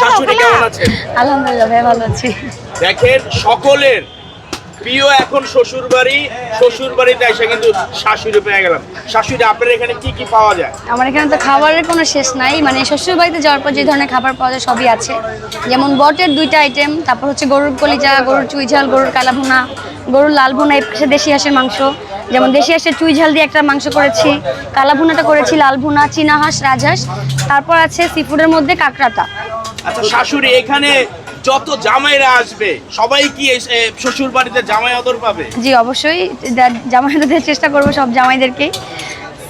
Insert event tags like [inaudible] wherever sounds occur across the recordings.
শাশুড়ি কেমন আছেন? আলহামদুলিল্লাহ ভাই ভালো আছি। দেখেন সকলের প্রিয় এখন শ্বশুর বাড়ি শ্বশুর বাড়িতে এসে কিন্তু শাশুড়ি পেয়ে গেলাম। শাশুড়ি আপনার এখানে কি কি পাওয়া যায়? আমার এখানে তো খাবারের কোনো শেষ নাই। মানে শ্বশুর বাড়িতে যাওয়ার পর যে ধরনের খাবার পাওয়া যায় সবই আছে। যেমন বটের দুইটা আইটেম তারপর হচ্ছে গরুর কলিজা গরুর চুই ঝাল গরুর কালা ভুনা গরুর লাল ভুনা এই পাশে দেশি হাঁসের মাংস। যেমন দেশি হাঁসের চুই ঝাল দিয়ে একটা মাংস করেছি কালা ভুনাটা করেছি লাল ভুনা চীনা হাঁস রাজহাঁস। তারপর আছে সিফুডের মধ্যে কাঁকড়াটা। আচ্ছা শাশুড়ি এখানে যত জামাইরা আসবে সবাই কি শ্বশুর বাড়িতে জামাই আদর পাবে? জি অবশ্যই। জামাইদের দেওয়ার চেষ্টা করব সব জামাইদেরকেই।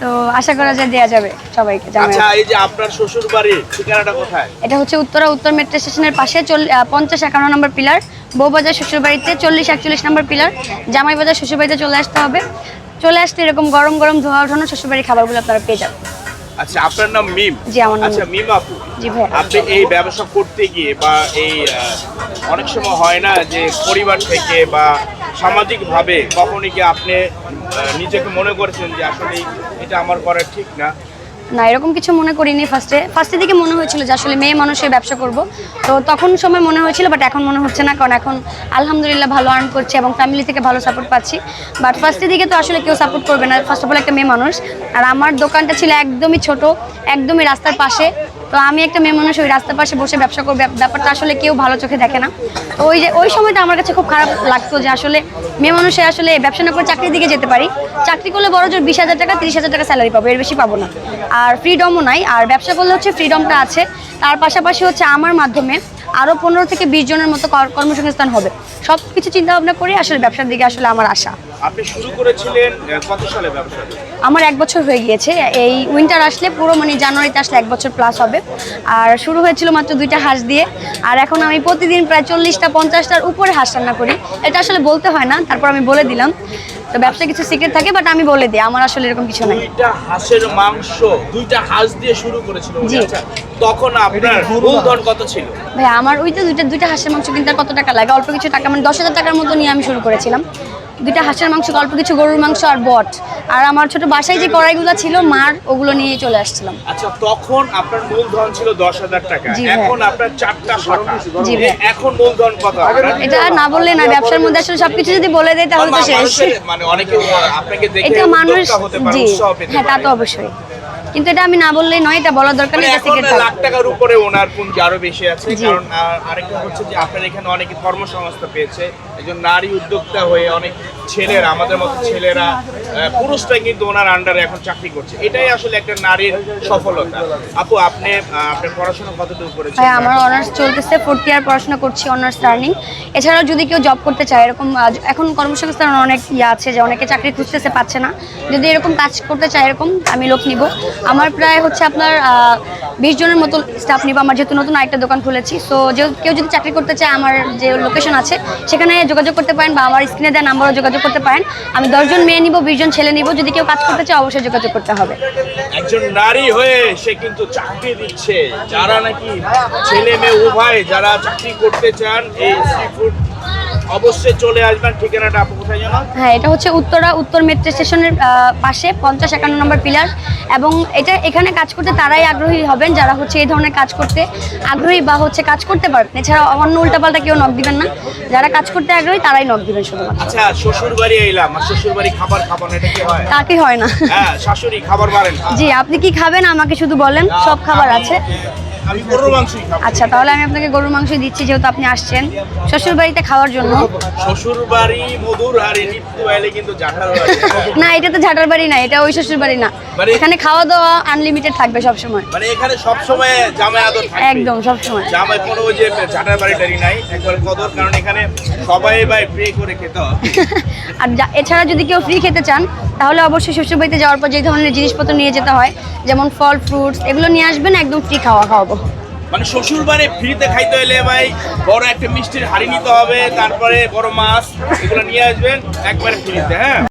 তো আশা করা যায় দেওয়া যাবে সবাইকে জামাই আচ্ছা এই যে আপনার শ্বশুর বাড়ির ঠিকানাটা কোথায়? এটা হচ্ছে উত্তরা উত্তর মেট্রো স্টেশনের পাশে পঞ্চাশ একান্ন নম্বর পিলার বউবাজার শ্বশুরবাড়িতে চল্লিশ একচল্লিশ নম্বর পিলার জামাইবাজার শ্বশুরবাড়িতে চলে আসতে হবে। চলে আসতে এরকম গরম গরম ধোয়া ওঠানো শ্বশুরবাড়ির খাবারগুলো আপনারা পেয়ে যাবেন। আচ্ছা আপনার নাম মিম? জি, আমার নাম আচ্ছা মিম। আপু জি ভাই। আপনি এই ব্যবসা করতে গিয়ে বা এই অনেক সময় হয় না যে পরিবার থেকে বা সামাজিক ভাবে কখনই কি আপনি নিজেকে মনে করেছেন যে আসলে এটা আমার করা ঠিক না? না, এরকম কিছু মনে করিনি ফার্স্টে ফার্স্টের দিকে মনে হয়েছিল যে আসলে মেয়ে মানুষের ব্যবসা করব। তো তখন সময় মনে হয়েছিল বাট এখন মনে হচ্ছে না, কারণ এখন আলহামদুলিল্লাহ ভালো আর্ন করছে এবং ফ্যামিলি থেকে ভালো সাপোর্ট পাচ্ছি। বাট ফার্স্টের দিকে তো আসলে কেউ সাপোর্ট করবে না। ফার্স্ট অফ অল একটা মেয়ে মানুষ। আর আমার দোকানটা ছিল একদমই ছোট, একদমই রাস্তার পাশে। তো আমি একটা মেয়ে মানুষ, ওই রাস্তার পাশে বসে ব্যবসা করব ব্যাপ- ব্যাপারটা আসলে কেউ ভালো চোখে দেখে না। তো ওই যে, ওই সময়টা আমার কাছে খুব খারাপ লাগতো যে আসলে মেয়ে মানুষে আসলে ব্যবসা না করে চাকরির দিকে যেতে পারি। চাকরি করলে বড় জোর বিশ হাজার টাকা, তিরিশ হাজার টাকা স্যালারি পাবো, এর বেশি পাবো না। আর ফ্রিডমও নাই, আর ব্যবসা করলে হচ্ছে ফ্রিডমটা আছে। তার পাশাপাশি হচ্ছে আমার মাধ্যমে আরও পনেরো থেকে বিশ জনের মতো কর- কর্মসংস্থান হবে। সব কিছু চিন্তা ভাবনা করে আসলে ব্যবসার দিকে আসলে আমার আশা। আপনি শুরু করেছিলেন কত সালে ব্যবসা? আমার এক বছর হয়ে গিয়েছে। এই উইন্টার আসলে পুরো মানে জানুয়ারিতে আসলে এক বছর প্লাস হবে। আর শুরু হয়েছিল মাত্র দুইটা হাঁস দিয়ে। আর এখন আমি প্রতিদিন প্রায় চল্লিশটা পঞ্চাশটার উপরে হাঁস রান্না করি। এটা আসলে বলতে হয় না তারপর আমি বলে দিলাম। তো ব্যবসা কিছু সিক্রেট থাকে বাট আমি বলে দিই আমার আসলে এরকম কিছু নাই। দুইটা হাঁসের মাংস দুইটা হাঁস দিয়ে শুরু করেছিল জি। আচ্ছা, তখন আপনার মূলধন কত ছিল? ভাই আমার ওই তো দুইটা দুইটা হাঁসের মাংস কিনতে কত টাকা লাগে? অল্প কিছু টাকা মানে দশ হাজার টাকার মতো নিয়ে আমি শুরু করেছিলাম। দুইটা হাঁসের মাংস অল্প কিছু গরুর মাংস আর বট। আর আমার ছোট বাসায় যে কড়াইগুলো ছিল মার ওগুলো নিয়ে চলে আসছিলাম। আচ্ছা তখন আপনার মূলধন ছিল দশ হাজার টাকা। এখন আপনার চারটা শাখা। ভাই। এ- এখন মূলধন কত? এটা না বললে না ব্যবসার মধ্যে আসলে সবকিছু যদি বলে দেয় তাহলে তো মা- শেষ। মানে অনেকে আপনাকে দেখে এটা মানুষ হতে পারে, জি। উৎসাহ পেতে হ্যাঁ তা তো অবশ্যই। কিন্তু এটা আমি না বললেই নয় এটা বলার দরকার মানে নেই এখন লাখ টাকার উপরে ওনার পুঁজি আরও বেশি আছে কারণ আরেকটা হচ্ছে যে আপনার এখানে অনেকে কর্মসংস্থান পেয়েছে একজন নারী উদ্যোক্তা হয়ে অনেক ছেলেরা আমাদের মতো ছেলেরা আহ, পুরুষরাই কিন্তু ওনার আন্ডারে এখন চাকরি করছে। এটাই আসলে একটা নারীর সফলতা। আপু আপনি আপনার পড়াশোনা কতটুকু করেছেন? ভাই আমার অনার্স চলতেছে ফোর্থ ইয়ার পড়াশোনা করছি অনার্স টার্নিং এছাড়াও যদি কেউ জব করতে চায় এরকম এখন কর্মসংস্থান অনেক ইয়ে আছে যে অনেকে চাকরি খুঁজতেছে পাচ্ছে না। যদি এরকম কাজ করতে চায় এরকম আমি লোক নিব। আমার প্রায় হচ্ছে আপনার বিশ জনের মতো স্টাফ নিব। আমার যেহেতু নতুন আরেকটা দোকান খুলেছি সো যে কেউ যদি চাকরি করতে চায়, আমার যে লোকেশন আছে, সেখানে যোগাযোগ করতে পারেন বা আমার স্ক্রিনে দেওয়া নাম্বারও যোগাযোগ করতে পারেন। আমি দশজন মেয়ে নিব, বিশ জন ছেলে নিব, যদি কেউ কাজ করতে চায়, অবশ্যই যোগাযোগ করতে হবে। একজন নারী হয়ে সে কিন্তু চাকরি দিচ্ছে। যারা নাকি ছেলে মেয়ে উভয়, যারা চাকরি করতে চান, এই সি ফুড অবশ্যই চলে আসবেন ঠিকানাটা আপু কোথায় জানো হ্যাঁ এটা হচ্ছে উত্তরা উত্তর মেট্রো স্টেশনের পাশে পঞ্চাশ একান্ন নম্বর পিলার। এবং এটা এখানে কাজ করতে তারাই আগ্রহী হবেন যারা হচ্ছে এই ধরনের কাজ করতে আগ্রহী বা হচ্ছে কাজ করতে পারবেন এছাড়া অন্য উল্টাপাল্টা কেউ নক দিবেন না। যারা কাজ করতে আগ্রহী তারাই নক দিবেন শুধুমাত্র। আচ্ছা শ্বশুর বাড়ি এলাম আর শ্বশুর বাড়ি খাবার খাবার এটা কি হয়? তা কি হয় না। হ্যাঁ শাশুড়ি খাবার পারেন জি আপনি কি খাবেন আমাকে শুধু বলেন সব খাবার আছে। আহ, আমি গরুর মাংসই খাব। আচ্ছা তাহলে আমি আপনাকে গরুর মাংস দিচ্ছি যেহেতু আপনি আসছেন। শ্বশুর বাড়িতে খাওয়ার জন্য। শ্বশুর বাড়ি মধুর এলে কিন্তু জাঠার বাড়ি [laughs] না এটা তো ঝাটার বাড়ি না এটা ওই শ্বশুর বাড়ি না। মানে- এখানে খাওয়া দাওয়া আনলিমিটেড থাকবে সব সময় মানে এখানে সব সময় জামাই আদর থাকবে। একদম সব সময় জামাই কোনো ওই যে ঝাটার বাড়ি টাড়ি নাই একবার কদর কারণ এখানে সবাই ভাই প্রে করে খেতে [laughs] আর এছাড়া যদি কেউ ফ্রি খেতে চান তাহলে অবশ্যই শ্বশুর বাড়িতে যাওয়ার পর যে ধরনের জিনিসপত্র নিয়ে যেতে হয়, যেমন ফল ফ্রুটস এগুলো নিয়ে আসবেন, একদম ফ্রি খাওয়া খাওয়াবো। মানে শ্বশুর বাড়ি ফ্রিতে খাইতে হলে ভাই, বড় একটা মিষ্টির হাড়ি নিতে হবে, তারপরে বড় মাছ, এগুলো নিয়ে আসবেন, একবারে ফ্রিতে হ্যাঁ?